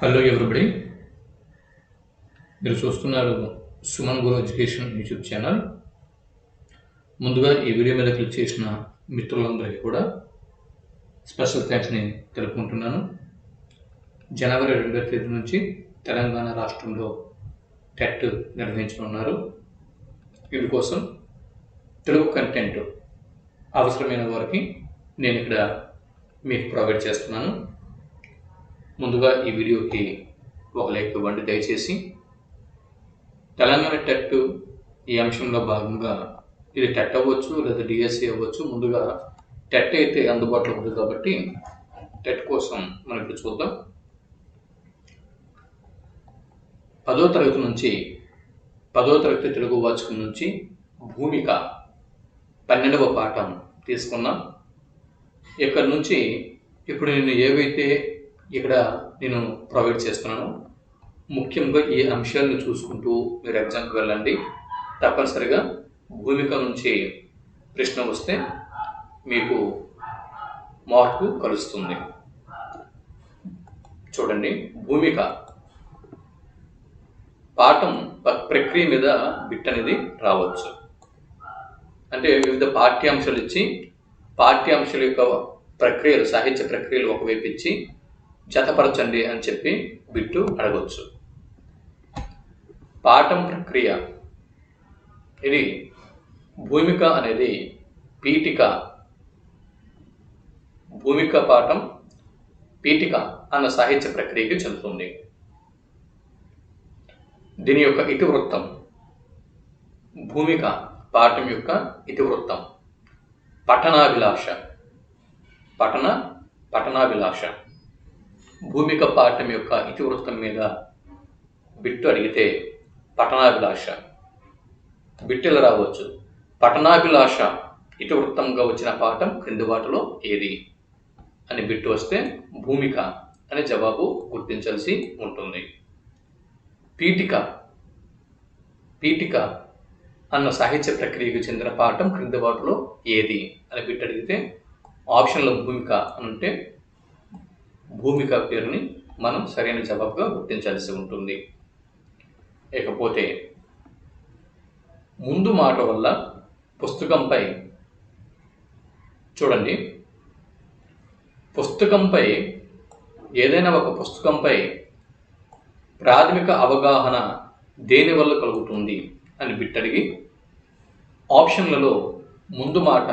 Hello everybody మీరు చూస్తున్నారు Suman Guru education YouTube channel. ముందుగా ఈ వీడియో మీద క్లిక్ చేసిన మిత్రులందరికీ కూడా స్పెషల్ థ్యాంక్స్ని తెలుపుకుంటున్నాను. జనవరి రెండవ తేదీ నుంచి తెలంగాణ రాష్ట్రంలో టెట్ నిర్వహించనున్నారు. ఇందుకోసం తెలుగు కంటెంట్ అవసరమైన వారికి నేను ఇక్కడ మీకు ప్రొవైడ్ చేస్తున్నాను. ముందుగా ఈ వీడియోకి ఒక లైక్ ఇవ్వండి. దయచేసి తెలంగాణ టెట్ ఈ అంశంలో భాగంగా ఇది టెట్ అవ్వచ్చు లేదా డిఎస్సి అవ్వచ్చు. ముందుగా టెట్ అయితే అందుబాటులో ఉంది కాబట్టి టెట్ కోసం మనం ఇప్పుడు చూద్దాం. పదో తరగతి నుంచి పదో తరగతి తెలుగు వాచకం నుంచి భూమిక పన్నెండవ పాఠం తీసుకున్నాం ఇక్కడ నుంచి ఇప్పుడు నేను ఏవైతే ఇక్కడ నేను ప్రొవైడ్ చేస్తున్నాను. ముఖ్యంగా ఈ అంశాలను చూసుకుంటూ మీరు ఎగ్జామ్కి వెళ్ళండి. తప్పనిసరిగా భూమిక నుంచి ప్రశ్న వస్తే మీకు మార్కు కలుస్తుంది. చూడండి. భూమిక పాఠం ప్రక్రియ మీద బిట్ అనేది రావచ్చు. అంటే వివిధ పాఠ్యాంశాలు ఇచ్చి పాఠ్యాంశాల యొక్క ప్రక్రియలు సాహిత్య ప్రక్రియలు ఒకవైపు ఇచ్చి జతపరచండి అని చెప్పి బిట్టు అడగొచ్చు. పాఠం ప్రక్రియ. ఇది భూమిక అనేది పీఠిక. భూమిక పాఠం పీఠిక అన్న సాహిత్య ప్రక్రియకి చెందుతుంది. దీని యొక్క ఇతివృత్తం. భూమిక పాఠం యొక్క ఇతివృత్తం. పఠనాభిలాష. పఠన పఠనాభిలాష. భూమిక పాఠం యొక్క ఇతివృత్తం మీద బిట్టు అడిగితే పట్టణాభిలాష బిట్టెలు రావచ్చు. పట్టణాభిలాష ఇతివృత్తంగా వచ్చిన పాఠం క్రింది వాటిలో ఏది? అని బిట్టు వస్తే భూమిక అనే జవాబు గుర్తించాల్సి ఉంటుంది. పీఠిక. పీఠిక అన్న సాహిత్య ప్రక్రియకు చెందిన పాఠం క్రింది వాటిలో ఏది? అని బిట్టు అడిగితే ఆప్షన్లో భూమిక అని ఉంటే భూమిక పేరుని మనం సరైన జవాబుగా గుర్తించాల్సి ఉంటుంది. ఇకపోతే ముందు మాట వల్ల పుస్తకంపై చూడండి. పుస్తకంపై ఏదైనా ఒక పుస్తకంపై ప్రాథమిక అవగాహన దేని వల్ల కలుగుతుంది అని బిట్టడిగి ఆప్షన్లలో ముందు మాట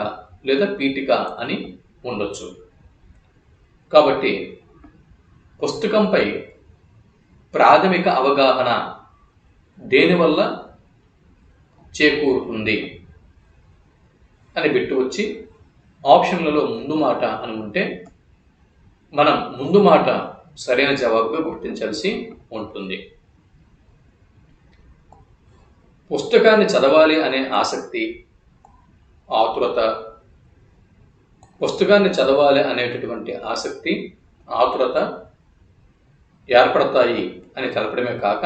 లేదా పీఠిక అని ఉండొచ్చు. కాబట్టి పుస్తకంపై ప్రాథమిక అవగాహన దేనివల్ల చేకూరుతుంది అని బిట్టు వచ్చి ఆప్షన్లలో ముందు మాట అని ఉంటే మనం ముందు మాట సరైన జవాబుగా గుర్తించాల్సి ఉంటుంది. పుస్తకాన్ని చదవాలి అనే ఆసక్తి ఆతురత పుస్తకాన్ని చదవాలి అనేటటువంటి ఆసక్తి ఆతురత ఏర్పడతాయి అని తెలపడమే కాక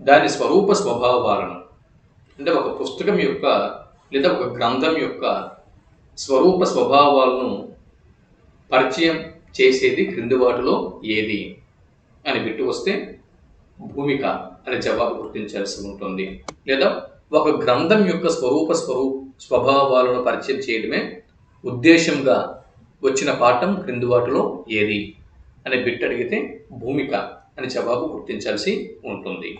దాని స్వరూప స్వభావాలను అంటే ఒక పుస్తకం యొక్క లేదా ఒక గ్రంథం యొక్క స్వరూప స్వభావాలను పరిచయం చేసేది క్రింది వాటిలో ఏది అని బిట్టు వస్తే భూమిక అనే జవాబు గుర్తించాల్సి ఉంటుంది. లేదా ఒక గ్రంథం యొక్క స్వరూప స్వరూ స్వభావాలను పరిచయం చేయడమే ఉద్దేశంగా వచ్చిన పాఠం క్రింది వాటిలో ఏది? అనే బిట్ అడిగితే భూమిక అనే జవాబు గుర్తించాల్సి ఉంటుంది.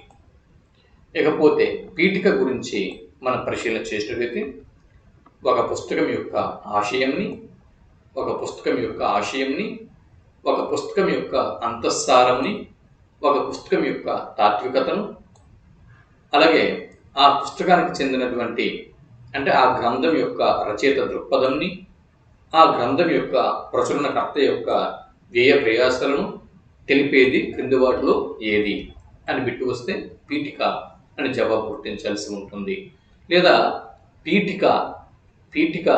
ఇకపోతే పీఠిక గురించి మనం పరిశీలన చేసినట్లయితే ఒక పుస్తకం యొక్క ఆశయంని ఒక పుస్తకం యొక్క ఆశయంని ఒక పుస్తకం యొక్క అంతఃసారంని ఒక పుస్తకం యొక్క తాత్వికతను అలాగే ఆ పుస్తకానికి చెందినటువంటి అంటే ఆ గ్రంథం యొక్క రచయిత దృక్పథంని ఆ గ్రంథం యొక్క ప్రచురణకర్త యొక్క వ్యయ ప్రయాసాలను తెలిపేది క్రింది వాటిలో ఏది అని బిట్టు వస్తే పీఠిక అని జవాబు గుర్తించాల్సి ఉంటుంది. లేదా పీఠిక పీఠిక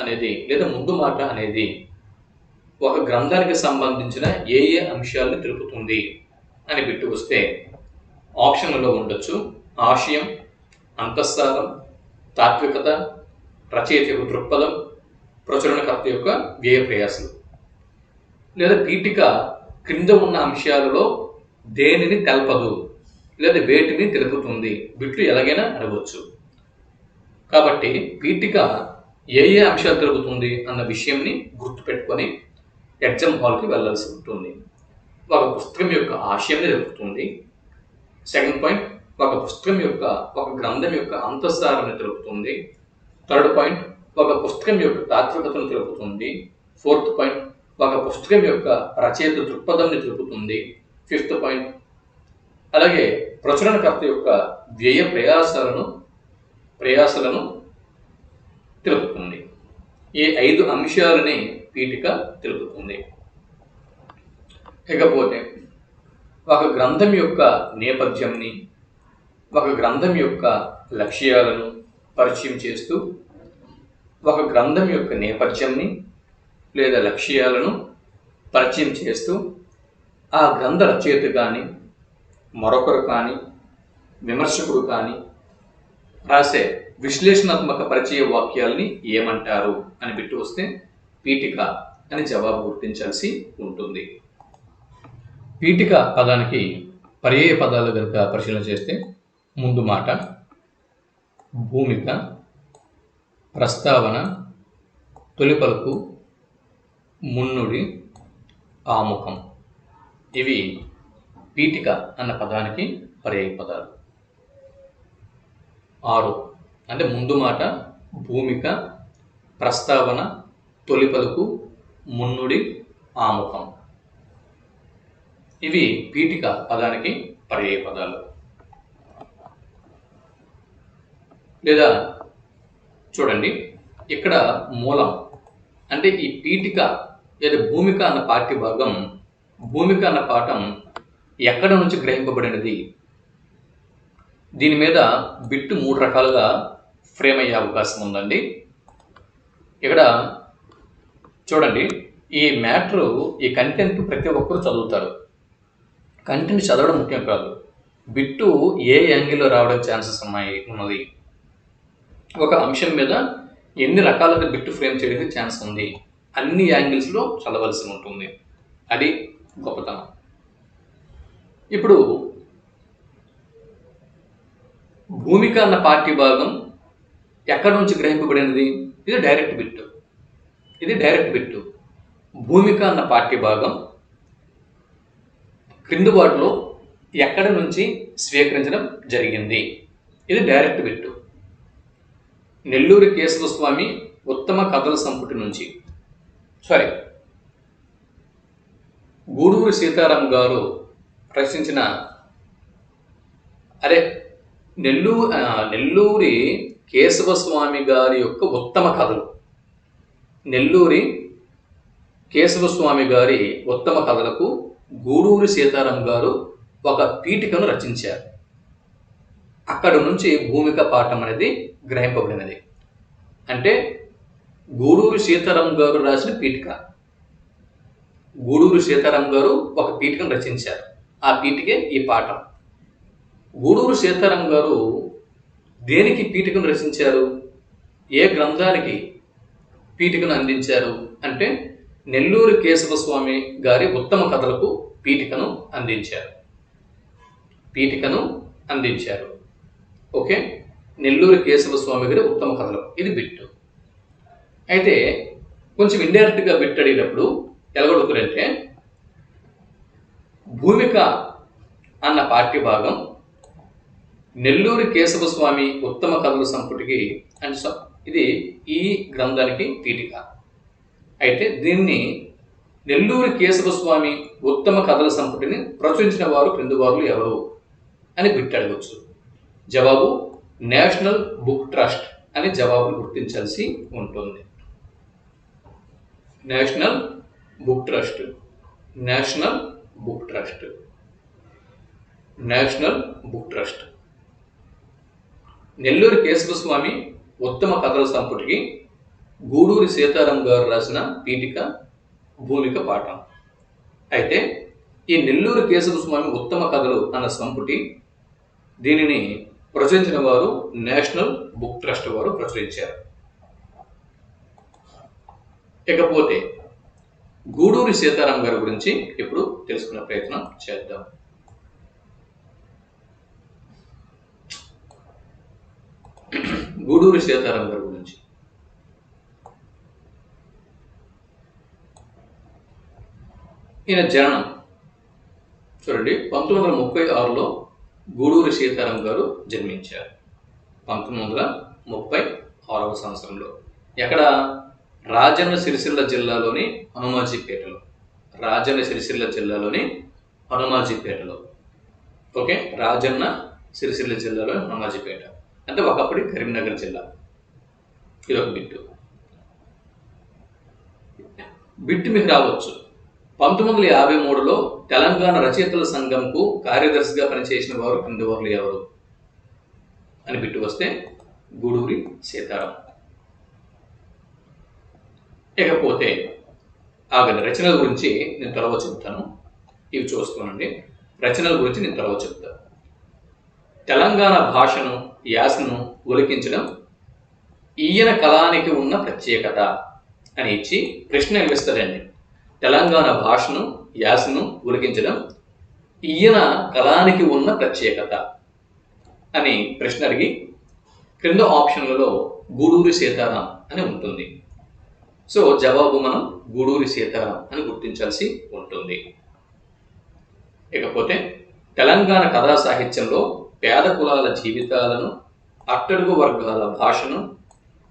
అనేది లేదా ముందు మాట అనేది ఒక గ్రంథానికి సంబంధించిన ఏ ఏ అంశాలను తెలుపుతుంది అని బిట్టు వస్తే ఆప్షన్లలో ఉండొచ్చు. ఆశయం అంతఃసారం తాత్వికత రచయిత యొక్క దృక్పథం ప్రచురణకర్త యొక్క వ్యయ ప్రయాసం లేదా పీఠిక క్రింద ఉన్న అంశాలలో దేనిని తెలపదు లేదా వేటిని తెలుపుతుంది. బిట్లు ఎలాగైనా అడగవచ్చు కాబట్టి పీఠిక ఏ ఏ అంశాలు తెలుపుతుంది అన్న విషయంని గుర్తుపెట్టుకొని ఎగ్జామ్ హాల్కి వెళ్ళాల్సి ఉంటుంది. ఒక పుస్తకం యొక్క ఆశయాన్ని తెలుపుతుంది. సెకండ్ పాయింట్ ఒక పుస్తకం యొక్క ఒక గ్రంథం యొక్క అంతఃసారాన్ని తెలుపుతుంది. థర్డ్ పాయింట్ ఒక పుస్తకం యొక్క తాత్వికతను తెలుపుతుంది. ఫోర్త్ పాయింట్ ఒక పుస్తకం యొక్క రచయిత దృక్పథంని తెలుపుతుంది. Fifth point. అలాగే ప్రచురణకర్త యొక్క వ్యయ ప్రయాసాలను ప్రయాసాలను తెలుపుతుంది. ఈ ఐదు అంశాలని పీఠిక తెలుపుతుంది. ఇకపోతే ఒక గ్రంథం యొక్క నేపథ్యంని ఒక గ్రంథం యొక్క లక్ష్యాలను పరిచయం చేస్తూ ఒక గ్రంథం యొక్క నేపథ్యంని లేదా లక్ష్యాలను పరిచయం చేస్తూ ఆ గ్రంథ రచయిత కానీ మరొకరు కానీ విమర్శకుడు కానీ రాసే విశ్లేషణాత్మక పరిచయ వాక్యాల్ని ఏమంటారు అని పెట్టి వస్తే పీఠిక అని జవాబు గుర్తించాల్సి ఉంటుంది. పీఠిక పదానికి పర్యాయ పదాలు కనుక పరిశీలన చేస్తే ముందు మాట భూమిక ప్రస్తావన తొలి పలుకు మున్నుడి ఆముఖం. ఇవి పీఠిక అన్న పదానికి పర్యాయ పదాలు ఆరు. అంటే ముందు మాట భూమిక ప్రస్తావన తొలి పలుకు మున్నుడి ఆముఖం. ఇవి పీఠిక పదానికి పర్యాయ పదాలు లేదా చూడండి ఇక్కడ మూలం అంటే ఈ పీఠిక లేదా భూమిక అన్న పాఠ్య భాగం భూమిక అన్న పాఠం ఎక్కడ నుంచి గ్రహింపబడినది? దీని మీద బిట్టు మూడు రకాలుగా ఫ్రేమ్ అయ్యే అవకాశం ఉందండి. ఇక్కడ చూడండి ఈ మ్యాటర్ ఈ కంటెంట్ ప్రతి ఒక్కరు చదువుతారు. కంటెంట్ చదవడం ముఖ్యం కాదు. బిట్టు ఏ యాంగిల్లో రావడం ఛాన్సెస్ ఉన్నాయి ఉన్నది. ఒక అంశం మీద ఎన్ని రకాలుగా బిట్టు ఫ్రేమ్ చేయడానికి ఛాన్స్ ఉంది? అన్ని యాంగిల్స్లో చదవలసి ఉంటుంది. అది గొప్పతనం. ఇప్పుడు భూమిక అన్న పార్టీ భాగం ఎక్కడి నుంచి గ్రహింపబడినది? ఇది డైరెక్ట్ బిట్టు ఇది డైరెక్ట్ బిట్టు భూమిక అన్న పార్టీ భాగం క్రింది వాటిలో ఎక్కడి నుంచి స్వీకరించడం జరిగింది? ఇది డైరెక్ట్ బిట్టు నెల్లూరు కేశవ స్వామి ఉత్తమ కథల సంపుటి నుంచి. సారీ గూడూరు సీతారాం గారు రచించిన అరే నెల్లూరు నెల్లూరి కేశవ స్వామి గారి యొక్క ఉత్తమ కథలు. నెల్లూరి కేశవస్వామి గారి ఉత్తమ కథలకు గూడూరి సీతారాం గారు ఒక పీఠికను రచించారు. అక్కడ నుంచి భూమిక పాఠం అనేది గ్రహింపబడినది. అంటే గూడూరు సీతారాం గారు రాసిన పీఠిక. గూడూరు సీతారాం గారు ఒక పీఠికను రచించారు. ఆ పీఠికే ఈ పాఠం. గూడూరు సీతారాం గారు దేనికి పీఠికను రచించారు? ఏ గ్రంథానికి పీఠికను అందించారు? అంటే నెల్లూరు కేశవ స్వామి గారి ఉత్తమ కథలకు పీఠికను అందించారు. పీఠికను అందించారు. ఓకే? నెల్లూరు కేశవ స్వామి గారి ఉత్తమ కథలు ఇది బిట్టు. అయితే కొంచెం ఇండైరెక్ట్గా బిట్ అడిగినప్పుడు ఎలగొడుకురంటే భూమిక అన్న పాఠ్య భాగం నెల్లూరు కేశవస్వామి ఉత్తమ కథల సంపుటికి అంటే ఇది ఈ గ్రంథానికి పీఠిక అయితే దీన్ని నెల్లూరు కేశవస్వామి ఉత్తమ కథల సంపుటిని ప్రచురించిన వారు క్రింది వారు ఎవరు అని బిట్ జవాబు నేషనల్ బుక్ ట్రస్ట్ అని జవాబును గుర్తించాల్సి ఉంటుంది. National Book Trust. National Book Trust. National Book Trust. Nellore Kesavaswamy ఉత్తమ కథల సంపుటికి గూడూరి సీతారాం గారు రాసిన పీఠిక భూమిక పాఠం. అయితే ఈ నెల్లూరు కేశవస్వామి ఉత్తమ కథలు అన్న సంపుటి దీనిని ప్రచురించిన వారు నేషనల్ బుక్ ట్రస్ట్ వారు ప్రచురించారు. ఇకపోతే గూడూరి సీతారాం గారి గురించి ఇప్పుడు తెలుసుకునే ప్రయత్నం చేద్దాం. గూడూరి సీతారాం గారి గురించి. ఈయన జననం చూడండి పంతొమ్మిది వందల ముప్పై ఆరులో గూడూరి సీతారాం గారు జన్మించారు. పంతొమ్మిది వందల ముప్పై ఆరవ సంవత్సరంలో. ఎక్కడ? రాజన్న సిరిసిల్ల జిల్లాలోని హనుమాజీపేటలో రాజన్న సిరిసిల్ల జిల్లాలోని హనుమాజీపేటలో ఓకే? రాజన్న సిరిసిల్ల జిల్లాలోని హనుమాజీపేట అంటే ఒకప్పటి కరీంనగర్ జిల్లా. ఇది ఒక బిట్టు. బిట్టు మీకు రావచ్చు. పంతొమ్మిది వందల యాభై మూడులో తెలంగాణ రచయితల సంఘంకు కార్యదర్శిగా పనిచేసిన వారు కింది వారు ఎవరు? అని బిట్టు వస్తే గూడూరి సీతారాం. ఇకపోతే ఆగండి. రచనల గురించి నేను తర్వాత చెప్తాను. ఇవి చూసుకోనండి. రచనల గురించి నేను తర్వాత చెప్తాను. తెలంగాణ భాషను యాసను ఒలికించడం ఈయన కళానికి ఉన్న ప్రత్యేకత అని ఇచ్చి ప్రశ్న ఇస్తారండి తెలంగాణ భాషను యాసను ఉలికించడం ఈయన కళానికి ఉన్న ప్రత్యేకత అని ప్రశ్న అడిగి క్రింద ఆప్షన్లలో గూడూరి సీతారాం అని ఉంటుంది. సో జవాబు మనం గూడూరి సీతారాం అని గుర్తించాల్సి ఉంటుంది. ఇకపోతే తెలంగాణ కథా సాహిత్యంలో పేద కులాల జీవితాలను అట్టడుగు వర్గాల భాషను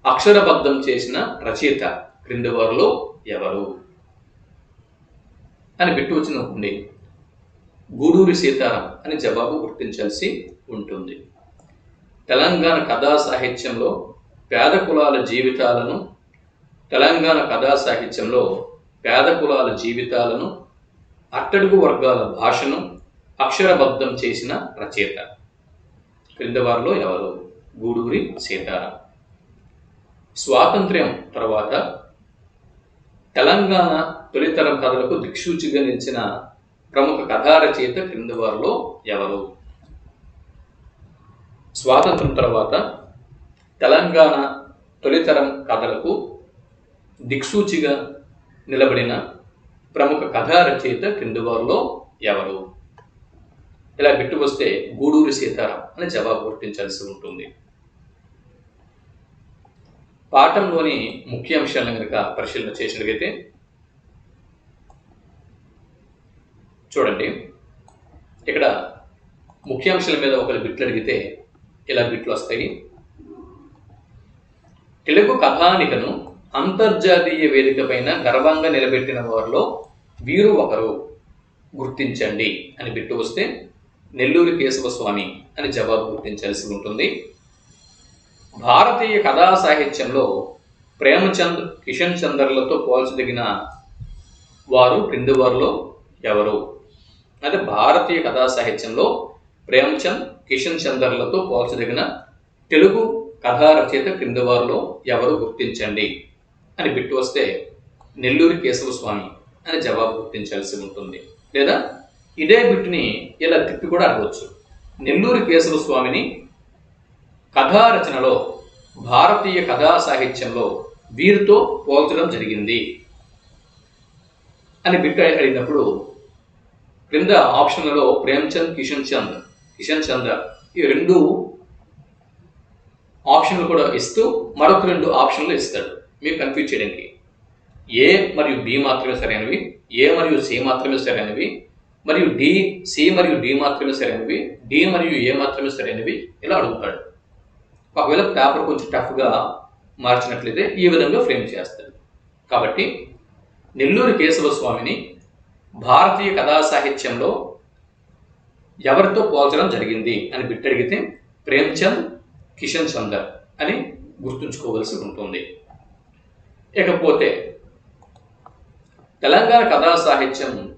అక్షరబద్ధం చేసిన రచయిత క్రింది వారిలో ఎవరు? అని బిట్టు వచ్చినప్పుడు గూడూరి సీతారాం అని జవాబు గుర్తించాల్సి ఉంటుంది. తెలంగాణ కథా సాహిత్యంలో పేద కులాల జీవితాలను తెలంగాణ కథా సాహిత్యంలో పేద కులాల జీవితాలను అట్టడుగు వర్గాల భాషను అక్షరబద్ధం చేసిన రచయిత. క్రింద వారిలో ఎవరు? గూడూరి సీతారాం. స్వాతంత్ర్యం తర్వాత తెలంగాణ తొలితరం కథలకు దిక్సూచిగా నిలిచిన ప్రముఖ కథా రచయిత వారిలో ఎవరు? స్వాతంత్రం తర్వాత తెలంగాణ తొలితరం కథలకు దిక్సూచిగా నిలబడిన ప్రముఖ కథా రచయిత క్రింది వారిలో ఎవరు? ఇలా బిట్టు వస్తే గూడూరి సీతారాం అని జవాబు గుర్తించాల్సి ఉంటుంది. పాఠంలోని ముఖ్య అంశాలను కనుక పరిశీలన చేసినట్లయితే చూడండి. ఇక్కడ ముఖ్యాంశాల మీద ఒకరు బిట్లు అడిగితే ఇలా బిట్లు వస్తాయి. తెలుగు కథానికను అంతర్జాతీయ వేదిక పైన గర్వంగా నిలబెట్టిన వారిలో వీరు ఒకరు. గుర్తించండి అని బిట్టు వస్తే నెల్లూరి కేశవస్వామి అని జవాబు గుర్తించాల్సి ఉంటుంది. భారతీయ కథా సాహిత్యంలో ప్రేమచంద్ కిషన్ చందర్లతో పోల్చదగిన వారు క్రింది వారిలో ఎవరు? అంటే భారతీయ కథా సాహిత్యంలో ప్రేమచంద్ కిషన్ చందర్లతో పోల్చదగిన తెలుగు కథా రచయిత క్రింది వారిలో ఎవరు? గుర్తించండి. అని బిట్టు వస్తే నెల్లూరి కేశవస్వామి అని జవాబు గుర్తించాల్సి ఉంటుంది. లేదా ఇదే బిట్టుని ఇలా తిప్పి కూడా అనవచ్చు నెల్లూరి కేశవస్వామిని కథా రచనలో భారతీయ కథా సాహిత్యంలో వీరితో పోల్చడం జరిగింది అని బిట్టు అడిగినప్పుడు క్రింద ఆప్షన్లలో ప్రేమ్చంద్ కిషన్ చంద్ కిషన్ చంద్ర ఈ రెండు ఆప్షన్లు కూడా ఇస్తూ మరొక రెండు ఆప్షన్లు ఇస్తాడు. మీరు కన్ఫ్యూజ్ చేయడానికి. ఏ మరియు బి మాత్రమే సరైనవి ఏ మరియు సి మాత్రమే సరైనవి మరియు డి సి మరియు డి మాత్రమే సరైనవి డి మరియు ఏ మాత్రమే సరైనవి ఇలా అడుగుతాడు. ఒకవేళ పేపర్ కొంచెం టఫ్గా మార్చినట్లయితే ఈ విధంగా ఫ్రేమ్ చేస్తాడు. కాబట్టి నెల్లూరు కేశవ స్వామిని భారతీయ కథా సాహిత్యంలో ఎవరితో పోల్చడం జరిగింది అని బిట్టడిగితే ప్రేమ్చంద్ కిషన్ చందర్ అని గుర్తుంచుకోవలసి ఉంటుంది. ఇకపోతే తెలంగాణ కథా సాహిత్యం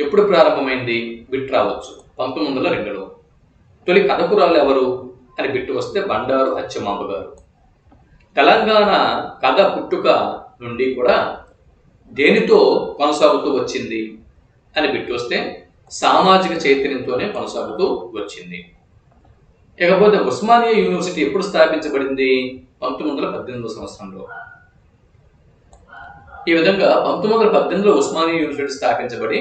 ఎప్పుడు ప్రారంభమైంది? బిట్ రావచ్చు. పంతొమ్మిది వందల రెండులో. తొలి కథకురాలు ఎవరు అని బిట్టు వస్తే బండారు అచ్చమాంబ గారు. తెలంగాణ కథ పుట్టుక నుండి కూడా దేనితో కొనసాగుతూ వచ్చింది అని బిట్టు వస్తే సామాజిక చైతన్యంతోనే కొనసాగుతూ వచ్చింది. ఇకపోతే ఉస్మానియా యూనివర్సిటీ ఎప్పుడు స్థాపించబడింది? పంతొమ్మిది వందల పద్దెనిమిదవ సంవత్సరంలో. ఈ విధంగా పంతొమ్మిది వందల పద్దెనిమిదిలో ఉస్మానియా యూనివర్సిటీ స్థాపించబడి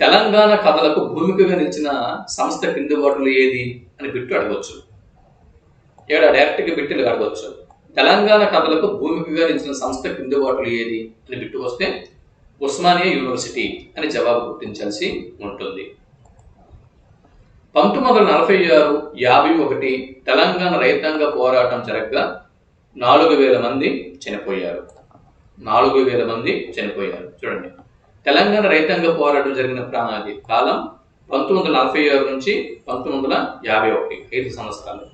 తెలంగాణ కథలకు భూమికగా నిలిచిన సంస్థ కింది వాటిలో ఏది అని బిట్టు అడగవచ్చు ఇక్కడ డైరెక్ట్గా బిట్టులు అడగవచ్చు తెలంగాణ కథలకు భూమికగా నిలిచిన సంస్థ కింది వాటిలో ఏది అని బిట్టు వస్తే ఉస్మానియా యూనివర్సిటీ అని జవాబు గుర్తించాల్సి ఉంటుంది. పంతొమ్మిది వందల నలభై ఆరు యాభై ఒకటి తెలంగాణ రైతాంగ పోరాటం జరగగా నాలుగు వేల మంది చనిపోయారు. నాలుగు వేల మంది చనిపోయారు. చూడండి. తెలంగాణ రైతాంగ పోరాటం జరిగిన ప్రాణాది కాలం పంతొమ్మిది వందల నలభై ఆరు నుంచి పంతొమ్మిది వందల యాభై ఒకటి ఐదు సంవత్సరాలు.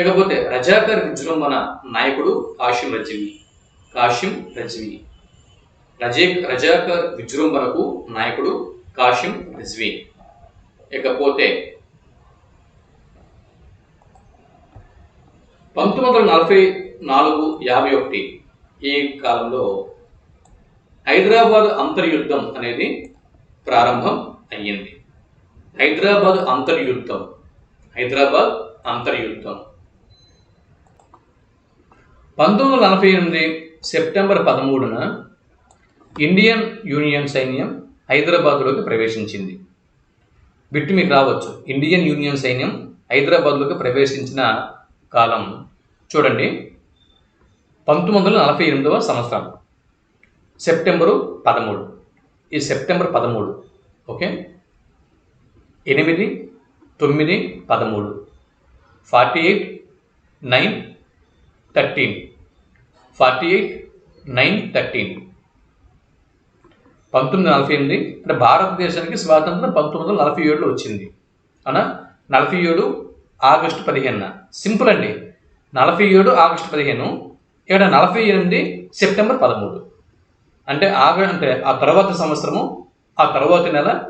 ఇకపోతే రజాకర్ విజృంభణ నాయకుడు కాశిం రజ్వి కాశిం రజ్వి రజే రజాకర్ విజృంభణకు నాయకుడు కాశిం రజ్వి ఇకపోతే పంతొమ్మిది వందల నలభై నాలుగు యాభై ఒకటి ఈ కాలంలో హైదరాబాద్ అంతర్యుద్ధం అనేది ప్రారంభం అయ్యింది. హైదరాబాద్ అంతర్యుద్ధం. హైదరాబాద్ అంతర్యుద్ధం. పంతొమ్మిది వందల నలభై ఎనిమిది సెప్టెంబర్ పదమూడున ఇండియన్ యూనియన్ సైన్యం హైదరాబాద్లోకి ప్రవేశించింది. బిట్టు మీకు రావచ్చు. ఇండియన్ యూనియన్ సైన్యం హైదరాబాద్లోకి ప్రవేశించిన కాలం. చూడండి. పంతొమ్మిది వందల నలభై ఎనిమిదవ సంవత్సరం. సెప్టెంబరు పదమూడు. ఈ సెప్టెంబర్ పదమూడు ఓకే? ఎనిమిది తొమ్మిది పదమూడు. Forty eight nine thirteen. Forty eight nine thirteen. పంతొమ్మిది నలభై ఎనిమిది అంటే భారతదేశానికి స్వాతంత్రం పంతొమ్మిది వందల నలభై ఏడులో వచ్చింది. అనా? నలభై ఏడు ఆగస్టు పదిహేను సింపుల్ అండి. నలభై ఏడు ఆగస్టు పదిహేను ఇక్కడ నలభై ఎనిమిది సెప్టెంబర్ పదమూడు. అంటే ఆగ అంటే ఆ తర్వాత సంవత్సరము ఆ తర్వాత నెల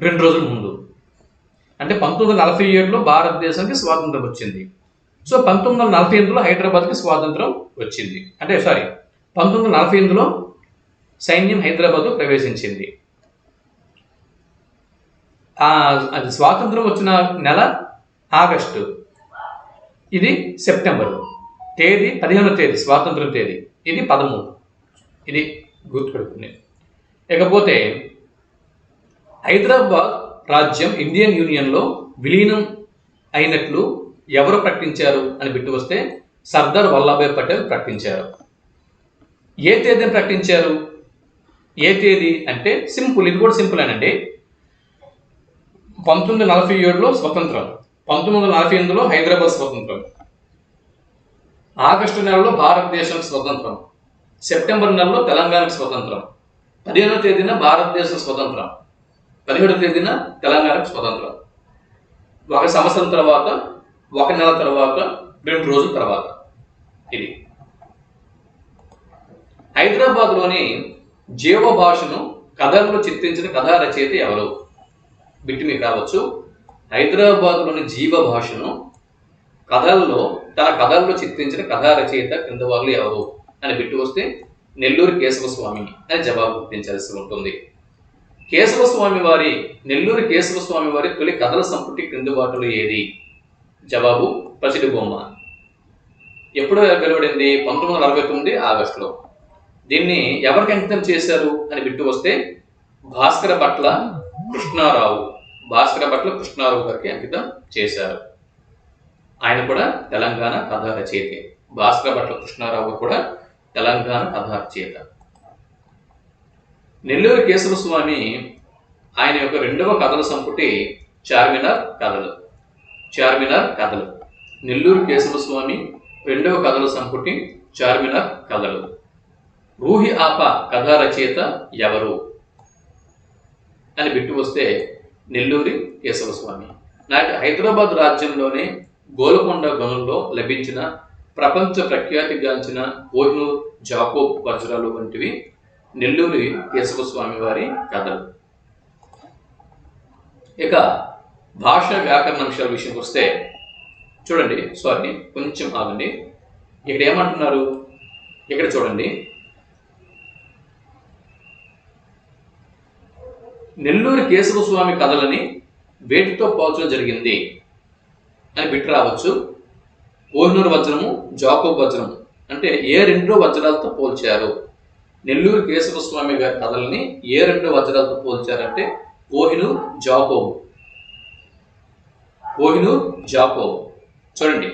రెండు రోజుల ముందు. అంటే పంతొమ్మిది వందల నలభై ఏడులో భారతదేశానికి స్వాతంత్రం వచ్చింది. సో పంతొమ్మిది వందల నలభై ఎనిమిదిలో హైదరాబాద్కి స్వాతంత్రం వచ్చింది. అంటే సారీ పంతొమ్మిది వందల నలభై ఎనిమిదిలో సైన్యం హైదరాబాద్ ప్రవేశించింది. అది స్వాతంత్రం వచ్చిన నెల ఆగస్టు. ఇది సెప్టెంబర్. తేదీ పదిహేనో తేదీ స్వాతంత్ర తేదీ. ఇది పదమూడు. ఇది గుర్తుపెట్టుకునే ఇకపోతే హైదరాబాద్ రాజ్యం ఇండియన్ యూనియన్లో విలీనం అయినట్లు ఎవరు ప్రకటించారు అని బిట్టు వస్తే సర్దార్ వల్లభాయ్ పటేల్ ప్రకటించారు. ఏ తేదీని ప్రకటించారు? ఏ తేదీ అంటే సింపుల్ ఇది కూడా సింపుల్ అనండి. పంతొమ్మిది నలభై ఏడులో స్వతంత్రం పంతొమ్మిది వందల నలభై ఎనిమిదిలో హైదరాబాద్ స్వతంత్రం. ఆగస్టు నెలలో భారతదేశం స్వతంత్రం. సెప్టెంబర్ నెలలో తెలంగాణకు స్వతంత్రం. పదిహేనో తేదీన భారతదేశం స్వతంత్రం. పదిహేడో తేదీన తెలంగాణకు స్వతంత్రం. ఒక సంవత్సరం తర్వాత ఒక నెల తర్వాత రెండు రోజుల తర్వాత. ఇది. హైదరాబాద్లోని జీవ భాషను కథల్లో చిత్రించిన కథా రచయిత ఎవరు? బిట్టి మీకు రావచ్చు. హైదరాబాద్లోని జీవ భాషను కథల్లో తన కథల్లో చిత్రించిన కథా రచయిత క్రింద వాళ్ళు ఎవరు అని బిట్టు వస్తే నెల్లూరు కేశవస్వామి అని జవాబు గుర్తించాల్సి ఉంటుంది. కేశవస్వామి వారి నెల్లూరు కేశవస్వామి వారి తొలి కథల సంపుటి క్రింది వాటిలో ఏది? జవాబు పసిడి బొమ్మ ఎప్పుడో వెలువడింది పంతొమ్మిది వందల అరవై తొమ్మిది ఆగస్టులో. దీన్ని ఎవరికి అంకితం చేశారు అని బిట్టు వస్తే భాస్కర భట్ల కృష్ణారావు భాస్కర భట్ల కృష్ణారావు గారికి అంకితం చేశారు. ఆయన కూడా తెలంగాణ కథా రచయిత భాస్కర భట్ల కృష్ణారావు కూడా తెలంగాణ కథా రచయిత నెల్లూరు కేశవస్వామి ఆయన యొక్క రెండవ కథల సంపుటి చార్మినార్ కథలు. చార్మినార్ కథలు. నెల్లూరు కేశవస్వామి రెండవ కథల సంపుటి చార్మినార్ కథలు. రూహి ఆప కథా రచయిత ఎవరు? అని బిట్టు వస్తే నెల్లూరి కేశవస్వామి నాటి హైదరాబాద్ రాజ్యంలోనే గోల్కొండ గనుల్లో లభించిన ప్రపంచ ప్రఖ్యాతిగాంచిన కోహినూర్ జాకోబ్ వజ్రాలు వంటివి నెల్లూరి కేశవస్వామి వారి కథలు. ఇక భాష వ్యాకరణ అంశాల విషయంకి వస్తే చూడండి సారీ కొంచెం ఆగండి. ఇక్కడ ఏమంటున్నారు? ఇక్కడ చూడండి. నెల్లూరు కేశవస్వామి కథలని వేటితో పోల్చడం జరిగింది. అని బిట్ రావచ్చు. కోహినూరు వజ్రము జాకోబ్ వజ్రము. అంటే ఏ రెండు వజ్రాలతో పోల్చారు? నెల్లూరు కేశవ స్వామి గారి కథల్ని ఏ రెండు వజ్రాలతో పోల్చారంటే కోహినూర్ జాకోబ్. కోహినూర్ జాకోబ్. చూడండి.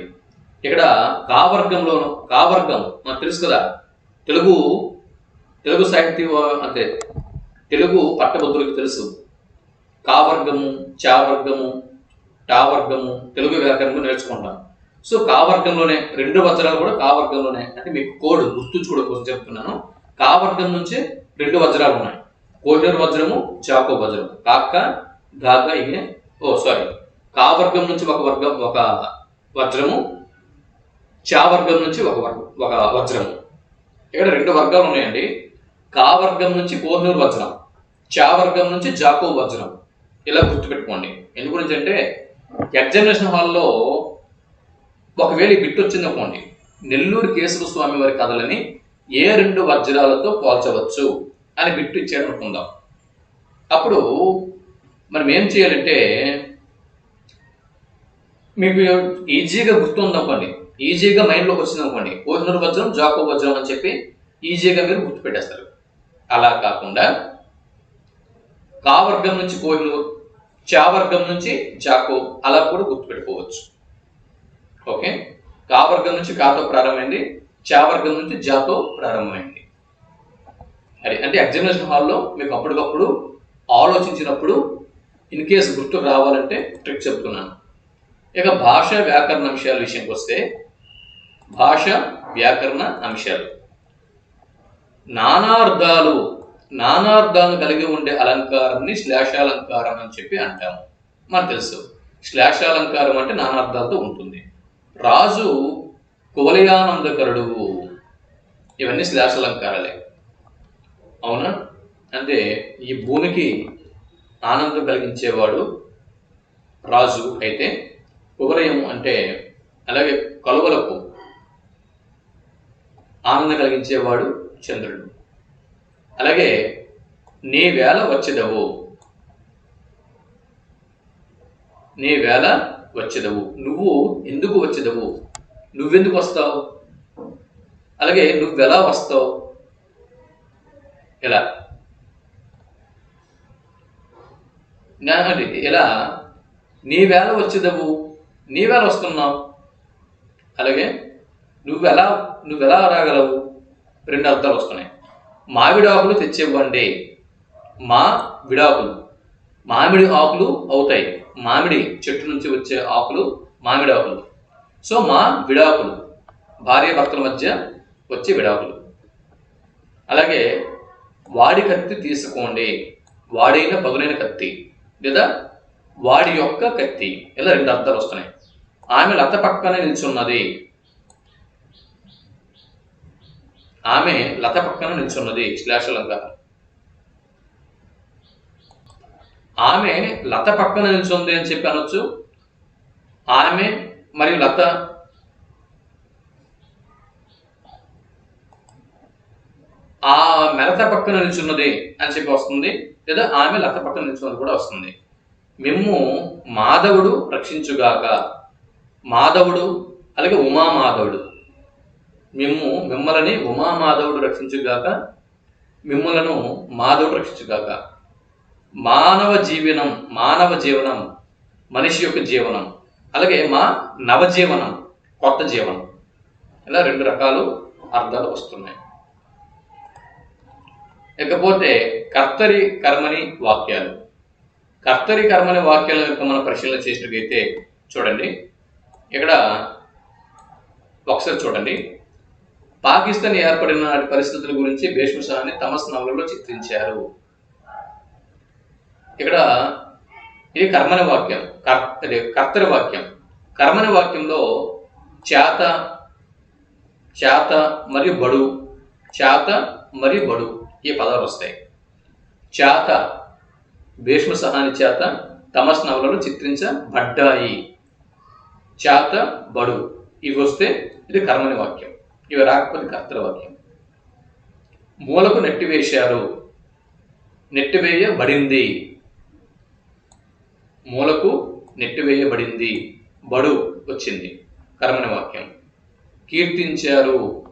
ఇక్కడ కావర్గంలోను కావర్గం మనకు తెలుసు కదా? తెలుగు తెలుగు సాహిత్యం అంటే తెలుగు పట్టభద్రులకు తెలుసు. కావర్గము చావర్గము టావర్గము తెలుగు వ్యాకరణము నేర్చుకుంటాం. సో కావర్గంలోనే రెండు వజ్రాలు కూడా కావర్గంలోనే అంటే మీకు కోడ్ గుర్తుంచుకోవడం కోసం చెప్తున్నాను. కావర్గం నుంచి రెండు వజ్రాలు ఉన్నాయి. కోహినూర్ వజ్రము చాకో వజ్రము. కాక గాక ఇగే ఓ సారీ కావర్గం నుంచి ఒక వర్గం ఒక వజ్రము చావర్గం నుంచి ఒక వర్గం ఒక వజ్రము. ఇక్కడ రెండు వర్గాలు ఉన్నాయండి. కావర్గం నుంచి కోహినూర్ వజ్రం చావర్గం నుంచి జాకో వజ్రం. ఇలా గుర్తుపెట్టుకోండి. ఎందు గురించి అంటే ఎగ్జామినేషన్ హాల్లో ఒకవేళ ఈ బిట్ వచ్చింది అనుకోండి నెల్లూరు కేశవ స్వామి వారి కథలని ఏ రెండు వజ్రాలతో పోల్చవచ్చు అని బిట్టు ఇచ్చాడు అనుకుందాం. అప్పుడు మనం ఏం చేయాలంటే మీకు ఈజీగా గుర్తుందనుకోండి ఈజీగా మైండ్లోకి వచ్చింది అనుకోండి కోహినూరు వజ్రం జాకో వజ్రం అని చెప్పి ఈజీగా మీరు గుర్తుపెట్టేస్తారు. అలా కాకుండా కావర్గం నుంచి కోహినూరు చావర్గం నుంచి జాకో అలా కూడా గుర్తుపెట్టుకోవచ్చు. ఓకే? కావర్గం నుంచి కాతో ప్రారంభమైంది చావర్గం నుంచి జాతో ప్రారంభమైంది. అది అంటే ఎగ్జామినేషన్ హాల్లో మీకు అప్పటికప్పుడు ఆలోచించినప్పుడు ఇన్ కేసు గుర్తు రావాలంటే ట్రిక్ చెప్తున్నాను. ఇక భాష వ్యాకరణ అంశాల విషయానికి వస్తే భాష వ్యాకరణ అంశాలు. నానార్థాలు నానార్థాలను కలిగి ఉండే అలంకారాన్ని శ్లేషాలంకారం అని చెప్పి అంటాము. మనకు తెలుసు. శ్లేషాలంకారం అంటే నానార్థాలతో ఉంటుంది. రాజు కువలయానందకరుడు ఇవన్నీ శ్లేషాలంకారాలే. అవునా? అంటే ఈ భూమికి ఆనందం కలిగించేవాడు రాజు అయితే కువలయం అంటే అలాగే కలువలకు ఆనందం కలిగించేవాడు చంద్రుడు. అలాగే నీ వేళ వచ్చేదవు. నీ వేళ వచ్చేదవు. నువ్వు ఎందుకు వచ్చేదవు? నువ్వెందుకు వస్తావు? అలాగే నువ్వు ఎలా వస్తావు? ఎలా? నా- ఎలా? నీ వేళ వచ్చేదవు. నీ వేళ వస్తున్నావు. అలాగే నువ్వెలా నువ్వెలా రాగలవు? రెండు అర్థాలు వస్తున్నాయి. మామిడి ఆకులు తెచ్చివ్వండి. మా విడాకులు. మామిడి ఆకులు అవుతాయి. మామిడి చెట్టు నుంచి వచ్చే ఆకులు మామిడి ఆకులు. సో మా విడాకులు. భార్య భర్తల మధ్య వచ్చే విడాకులు. అలాగే వాడి కత్తి తీసుకోండి. వాడైన పదునైన కత్తి లేదా వాడి యొక్క కత్తి. ఇలా రెండు అర్థాలు వస్తున్నాయి. ఆమె లత పక్కనే నిల్చున్నది. ఆమె లత పక్కన నిల్చున్నది శ్లేషలంగా ఆమె లత పక్కన నిల్చుంది అని చెప్పి అనొచ్చు. ఆమె మరియు లత ఆ మెలత పక్కన నిల్చున్నది అని చెప్పి వస్తుంది. లేదా ఆమె లత పక్కన నిల్చున్నది కూడా వస్తుంది. మిమ్ము మాధవుడు రక్షించుగాక. మాధవుడు అలాగే ఉమామాధవుడు. మేము మిమ్మల్ని ఉమామాధవుడు రక్షించుగాక మిమ్మలను మాధవుడు రక్షించుగాక. మానవ జీవనం మానవ జీవనం మనిషి యొక్క జీవనం అలాగే మా నవజీవనం కొత్త జీవనం. ఇలా రెండు రకాలు అర్థాలు వస్తున్నాయి. ఇకపోతే కర్తరి కర్మని వాక్యాలు. కర్తరి కర్మని వాక్యాల యొక్క మనం పరిశీలన చేసినట్లయితే చూడండి. ఇక్కడ ఒకసారి చూడండి. పాకిస్తాన్ ఏర్పడిన నాటి పరిస్థితుల గురించి భీష్మసాని తమస్ నవలలో చిత్రించారు. ఇక్కడ ఇది కర్మని వాక్యం కర్ కర్తరి వాక్యం. కర్మని వాక్యంలో చేత చేత మరియు బడు చేత మరియు బడు ఈ పదాలు వస్తాయి. చేత భీష్మ సహాని చేత తమస్ నవలలో చిత్రించబడ్డాయి. చేత బడు ఇవి వస్తే ఇది కర్మని వాక్యం. ఇవి రాకపోతే కర్తల వాక్యం. మూలకు నెట్టివేశారు నెట్టివేయబడింది మూలకు నెట్టివేయబడింది బడు వచ్చింది. కర్మని వాక్యం. కీర్తించారు.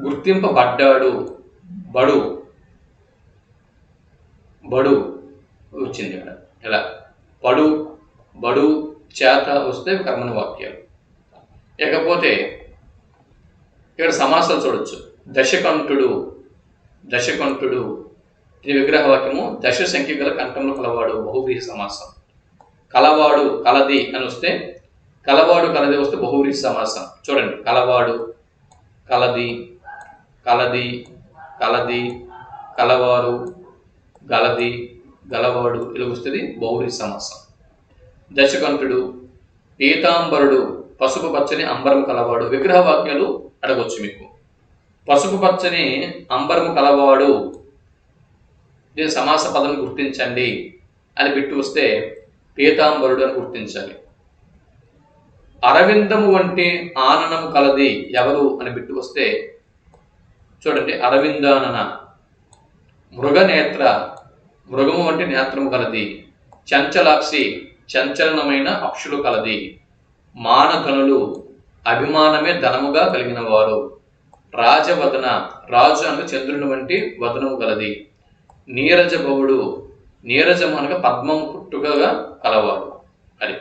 గుర్తింపబడ్డాడు. బడు. బడు వచ్చింది ఇక్కడ. ఇలా పడు బడు చేత వస్తే కర్మని వాక్యాలు. ఇకపోతే ఇక్కడ సమాసాలు చూడొచ్చు. దశకంఠుడు దశకంఠుడు ఇది విగ్రహ వాక్యము దశ సంఖ్య గల కంఠంలో కలవాడు బహువ్రీహి సమాసం. కలవాడు కలది అని వస్తే కలవాడు కలది వస్తే బహువ్రీహి సమాసం. చూడండి కలవాడు కలది కలది కలది కలవారు గలది గలవాడు ఇలా వస్తుంది బహువ్రీహి సమాసం. దశకంఠుడు పీతాంబరుడు పసుపు పచ్చని అంబరం కలవాడు. విగ్రహ వాక్యాలు అడగొచ్చు మీకు. పసుపు పచ్చని అంబరము కలవాడు. దీని సమాస పదం గుర్తించండి అని పెట్టి వస్తే పీతాంబరుడు అని గుర్తించాలి. అరవిందము వంటి ఆననము కలది ఎవరు అని పెట్టి వస్తే చూడండి అరవిందానన మృగనేత్ర మృగము వంటి నేత్రము కలది. చంచలాక్షి చంచలనమైన అక్షులు కలది. మానధనులు అభిమానమే ధనముగా కలిగిన వారు రాజవదన రాజు అనగా చంద్రుని వంటి వదనము గలది. నీరజ భవుడు నీరజము అనగా పద్మం పుట్టుకగా కలవాడు. అది.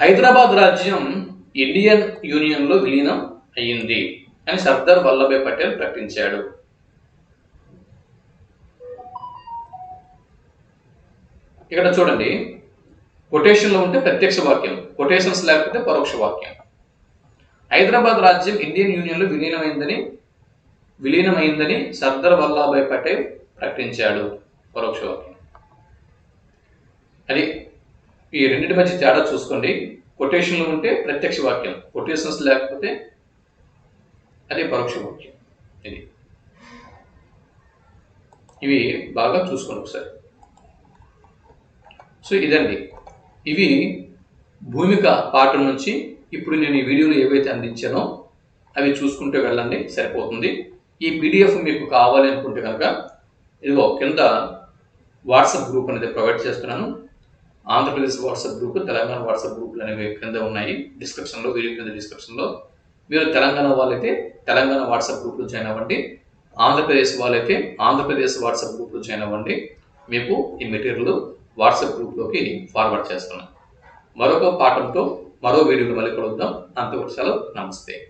హైదరాబాద్ రాజ్యం ఇండియన్ యూనియన్లో విలీనం అయ్యింది అని సర్దార్ వల్లభాయ్ పటేల్ ప్రకటించాడు. ఇక్కడ చూడండి. కొటేషన్లో ఉంటే ప్రత్యక్ష వాక్యం కొటేషన్స్ లేకపోతే పరోక్ష వాక్యం. హైదరాబాద్ రాజ్యం ఇండియన్ యూనియన్లో విలీనమైందని విలీనమైందని సర్దార్ వల్లభాయ్ పటేల్ ప్రకటించాడు. పరోక్ష వాక్యం. అది ఈ రెండింటి మధ్య తేడా చూసుకోండి. కొటేషన్లు ఉంటే ప్రత్యక్ష వాక్యం కొటేషన్స్ లేకపోతే అది పరోక్ష వాక్యం. ఇది. ఇవి బాగా చూసుకోండి ఒకసారి. సో ఇదండి. ఇవి భూమిక పాఠం నుంచి ఇప్పుడు నేను ఈ వీడియోలు ఏవైతే అందించానో అవి చూసుకుంటూ వెళ్ళండి సరిపోతుంది. ఈ పీడిఎఫ్ మీకు కావాలి అనుకుంటే కనుక ఇదిగో కింద వాట్సాప్ గ్రూప్ అనేది ప్రొవైడ్ చేస్తున్నాను. Andhra Pradesh WhatsApp group Telangana WhatsApp గ్రూప్లు అనేవి కింద ఉన్నాయి డిస్క్రిప్షన్లో వీడియో కింద డిస్క్రిప్షన్లో. మీరు తెలంగాణ వాళ్ళైతే తెలంగాణ వాట్సాప్ గ్రూప్లో జాయిన్ అవ్వండి. ఆంధ్రప్రదేశ్ వాళ్ళైతే ఆంధ్రప్రదేశ్ వాట్సాప్ గ్రూప్లో జాయిన్ అవ్వండి. మీకు ఈ మెటీరియల్ వాట్సాప్ గ్రూప్లోకి ఫార్వర్డ్ చేస్తున్నాను. మరొక పాఠంతో మరో వీడియోలో మళ్ళీ కలుద్దాం. అంతవరకు సెలవు. నమస్తే.